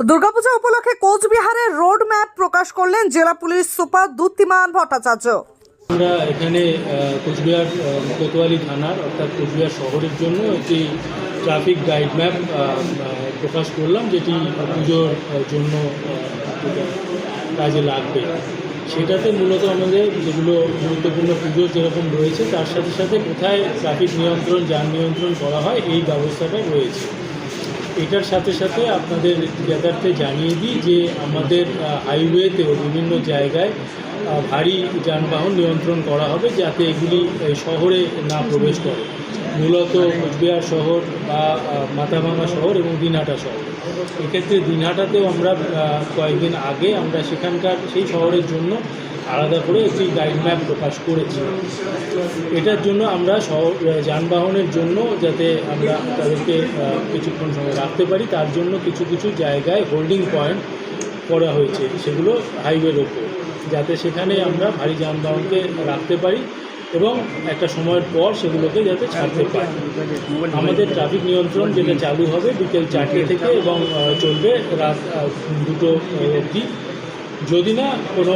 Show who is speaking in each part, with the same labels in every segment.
Speaker 1: দুর্গাপূজা উপলক্ষে কোচবিহারের road map প্রকাশ করলেন জেলা পুলিশ সুপার দ্যুতিমান ভট্টাচার্য।
Speaker 2: আমরা এখানে কোচবিহার কোতোয়ালি থানার, অর্থাৎ কোচবিহার শহরের জন্য একটি ট্রাফিক গাইড ম্যাপ প্রকাশ করলাম, যেটি পুজোর জন্য কাজে লাগবে। সেটাতে মূলত আমাদের যেগুলো গুরুত্বপূর্ণ পুজো যেরকম রয়েছে, তার সাথে সাথে কোথায় ট্রাফিক নিয়ন্ত্রণ, যান নিয়ন্ত্রণ করা হয়, এই ব্যবস্থাটা রয়েছে। এটার সাথে সাথে আপনাদের জ্ঞাতার্থে জানিয়ে দিই যে আমাদের হাইওয়েতেও বিভিন্ন জায়গায় ভারী যানবাহন নিয়ন্ত্রণ করা হবে যাতে এগুলি শহরে না প্রবেশ করে। মূলত কোচবিহার শহর বা মাথাভাঙা শহর এবং দিনহাটা শহর। এক্ষেত্রে দিনহাটাতেও আমরা কয়েকদিন আগে আমরা সেখানকার সেই শহরের জন্য আলাদা করে একটি গাইড ম্যাপ প্রকাশ করেছি। এটার জন্য আমরা যানবাহনের জন্য যাতে আমরা তাদেরকে কিছুক্ষণ সময় রাখতে পারি, তার জন্য কিছু কিছু জায়গায় হোল্ডিং পয়েন্ট করা হয়েছে, সেগুলো হাইওয়ের ওপর। যাতে সেখানে আমরা ভারী যানবাহনকে রাখতে পারি এবং একটা সময়ের পর সেগুলোকে যাতে ছাড়তে পারি। আমাদের ট্রাফিক নিয়ন্ত্রণ যেটা চালু হবে বিকেল চারটে থেকে এবং চলবে রাত দুটো অবধি। যদি না কোনো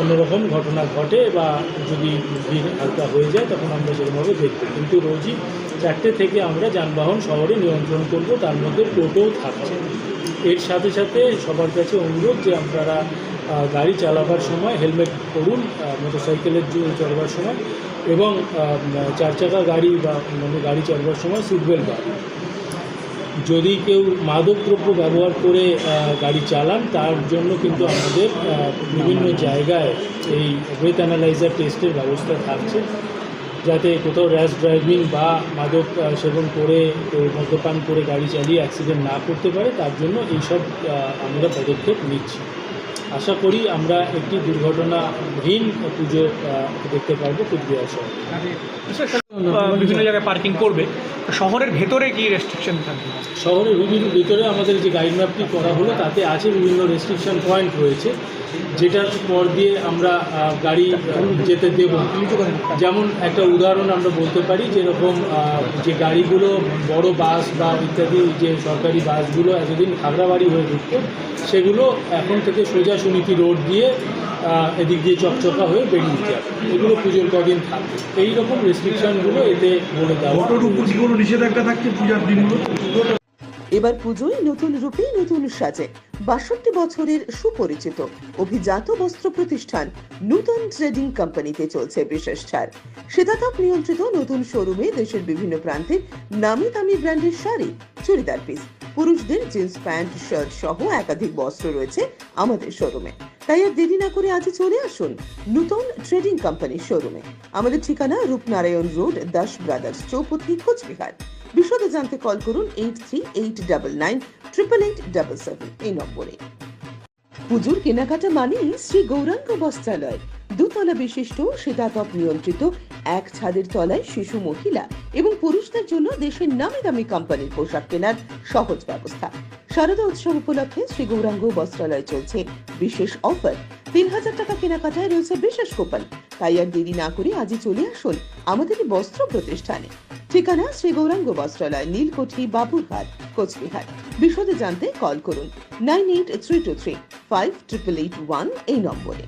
Speaker 2: অন্যরকম ঘটনা ঘটে বা যদি ভিড় হালকা হয়ে যায়, তখন আমরা সেরকমভাবে দেখব। কিন্তু রোজই চারটে থেকে আমরা যানবাহন শহরে নিয়ন্ত্রণ করব, তার মধ্যে টোটোও থাকছে। এর সাথে সাথে সবার কাছে অনুরোধ যে আপনারা গাড়ি চালাবার সময়, হেলমেট পরুন মোটরসাইকেলের চলবার সময় এবং চার চাকা গাড়ি বা গাড়ি চালাবার সময় সিট বেল্ট যদি কেউ মাদকদ্রব্য ব্যবহার করে গাড়ি চালান তার জন্য কিন্তু আমাদের বিভিন্ন জায়গায় এই ব্রেথ অ্যানালাইজার টেস্টের ব্যবস্থা থাকছে। যাতে কোথাও র্যাশ ড্রাইভিং বা মাদক সেবন করে মদ্যপান করে গাড়ি চালিয়ে অ্যাক্সিডেন্ট না করতে পারে তার জন্য এইসব আমরা পদক্ষেপ নিচ্ছি। আশা করি আমরা একটি দুর্ঘটনাহীন পুজো দেখতে পারব কুচবিহার শহরে।
Speaker 3: আহ, বিভিন্ন জায়গায় পার্কিং করবে। শহরের ভেতরে কি রেস্ট্রিকশন থাকবে
Speaker 2: শহরের বিভিন্ন ভিতরে আমাদের যে গাইড ম্যাপটি করা হলো, তাতে আছে বিভিন্ন রেস্ট্রিকশন পয়েন্ট রয়েছে। যেটার পর দিয়ে আমরা গাড়ি যেতে দেব। যেমন একটা উদাহরণ আমরা বলতে পারি, যেরকম যে গাড়িগুলো বড় বাস বা ইত্যাদি, যে সরকারি বাসগুলো এতদিন খাগড়াবাড়ি হয়ে ঢুকত, সেগুলো এখন থেকে সোজা সুনীতি রোড দিয়ে এদিক দিয়ে চকচকা হয়ে বেরিয়ে যাবে এগুলো পুজোর কদিন থাকবে। এই রকম রেস্ট্রিকশনগুলো এতে বলে দেওয়া
Speaker 4: অটোর উপর কোনো নিষেধাজ্ঞা থাকছে পূজার দিনগুলো
Speaker 1: এবার পুজোয় নতুন রূপে নতুন সাজে। বাষট্টি বছরের সুপরিচিত অভিজাত বস্ত্র প্রতিষ্ঠান নূতন ট্রেডিং কোম্পানিতে চলছে বিশেষ ছাড়। শীতাতাপ নিয়ন্ত্রিত নতুন শোরুমে দেশের বিভিন্ন প্রান্তের নামি দামি ব্র্যান্ডের শাড়ি চুড়িদার পিস পুরুষদের জিন্স প্যান্ট শার্ট সহ একাধিক বস্ত্র রয়েছে আমাদের শোরুমে তাই আর দেরি না করে আজই চলে আসুন নতুন ট্রেডিং কোম্পানির শোরুমে। আমাদের ঠিকানা রূপনারায়ণ রোড, দাস ব্রাদার্স চৌপতি, কোচবিহার। বিশদে জানতে কল করুন eight three eight double nine triple eight double seven এই নম্বরে। পুজোর কেনাকাটা মানেই শ্রী গৌরাঙ্গ বস্ত্রালয়। দুতলা বিশিষ্ট শীতাতপ নিয়ন্ত্রিত এক ছাদের তলায় শিশু মহিলা এবং পুরুষদের জন্য দেশের নামি দামি কোম্পানির পোশাক কেনার সহজ ব্যবস্থা। শারদা উৎসব উপলক্ষে শ্রী গৌরাঙ্গ বস্ত্রালয় চলছে বিশেষ অফার। তিন হাজার টাকা কেনাকাটায় রয়েছে বিশেষ কুপন। তাই আর দেরি না করে আজই চলে আসুন আমাদের বস্ত্র প্রতিষ্ঠানে। ঠিকানা শ্রী গৌরাঙ্গ বস্ত্রালয়, নীলকুঠি বাবুরহাট কোচবিহার। বিশদে জানতে কল করুন nine eight three two three five triple eight one এই নম্বরে।